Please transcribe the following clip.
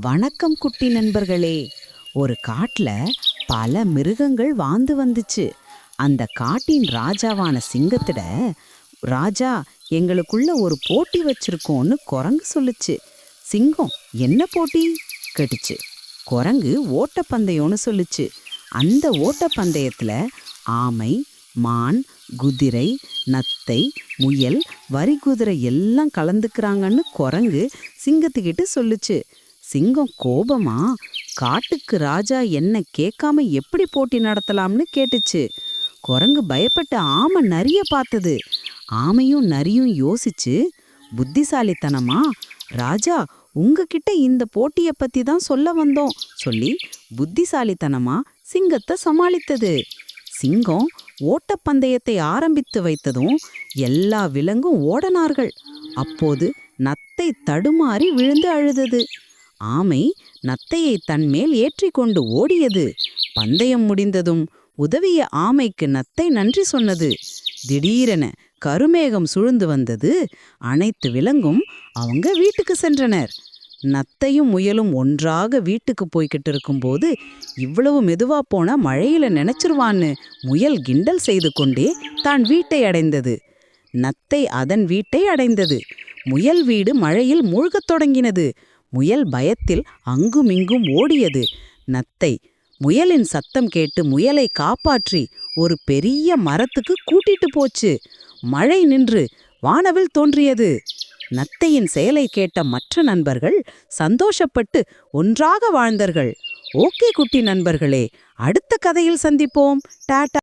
வணக்கம் குட்டி நண்பர்களே. ஒரு காட்டில் பல மிருகங்கள் வாழ்ந்து வந்துச்சு. அந்த காட்டின் ராஜாவான சிங்கத்திட ராஜா எங்களுக்குள்ள ஒரு போட்டி வச்சிருக்கோன்னு குரங்கு சொல்லுச்சு. சிங்கம் என்ன போட்டி? கேட்டுச்சு. குரங்கு ஓட்டப்பந்தயம்னு சொல்லுச்சு. அந்த ஓட்டப்பந்தயத்தில் ஆமை மான் குதிரை நத்தை முயல் வரி குதிரை எல்லாம் கலந்துக்கிறாங்கன்னு குரங்கு சிங்கத்துக்கிட்ட சொல்லுச்சு. சிங்கம் கோபமா? காட்டுக்கு ராஜா என்ன கேட்காம எப்படி போட்டி நடத்தலாம்னு கேட்டுச்சு. குரங்கு பயப்பட்டு ஆமை நரிய பார்த்தது. ஆமையும் நரியும் யோசிச்சு புத்திசாலித்தனமா? ராஜா உங்ககிட்ட இந்த போட்டியை பத்தி தான் சொல்ல வந்தோம். சொல்லி புத்திசாலித்தனமா? சிங்கத்தை சமாளித்தது. சிங்கம் ஓட்டப்பந்தயத்தை ஆரம்பித்து வைத்ததும் எல்லா விலங்கும் ஓடனார்கள். அப்போது நத்தை தடுமாறி விழுந்து அழுதது. ஆமை நத்தையை தன்மேல் ஏற்றிக்கொண்டு ஓடியது. பந்தயம் முடிந்ததும் உதவிய ஆமைக்கு நத்தை நன்றி சொன்னது. திடீரென கருமேகம் சுழ்ந்து வந்தது. அனைத்து விலங்கும் அவங்க வீட்டுக்கு சென்றனர். நத்தையும் முயலும் ஒன்றாக வீட்டுக்கு போய்கிட்டு இருக்கும்போது இவ்வளவு மெதுவா போன மழையில நினைச்சிருவான்னு முயல் கிண்டல் செய்து கொண்டே தான் வீட்டை அடைந்தது. நத்தை அதன் வீட்டை அடைந்தது. முயல் வீடு மழையில் மூழ்கத் தொடங்கினது. முயல் பயத்தில் அங்குமிங்கும் ஓடியது. நத்தை முயலின் சத்தம் கேட்டு முயலை காப்பாற்றி ஒரு பெரிய மரத்துக்கு கூட்டிட்டு போச்சு. மழை நின்று வானவில் தோன்றியது. நத்தையின் செயலை கேட்ட மற்ற நண்பர்கள் சந்தோஷப்பட்டு ஒன்றாக வாழ்ந்தார்கள். ஓகே குட்டி நண்பர்களே அடுத்த கதையில் சந்திப்போம். டாடா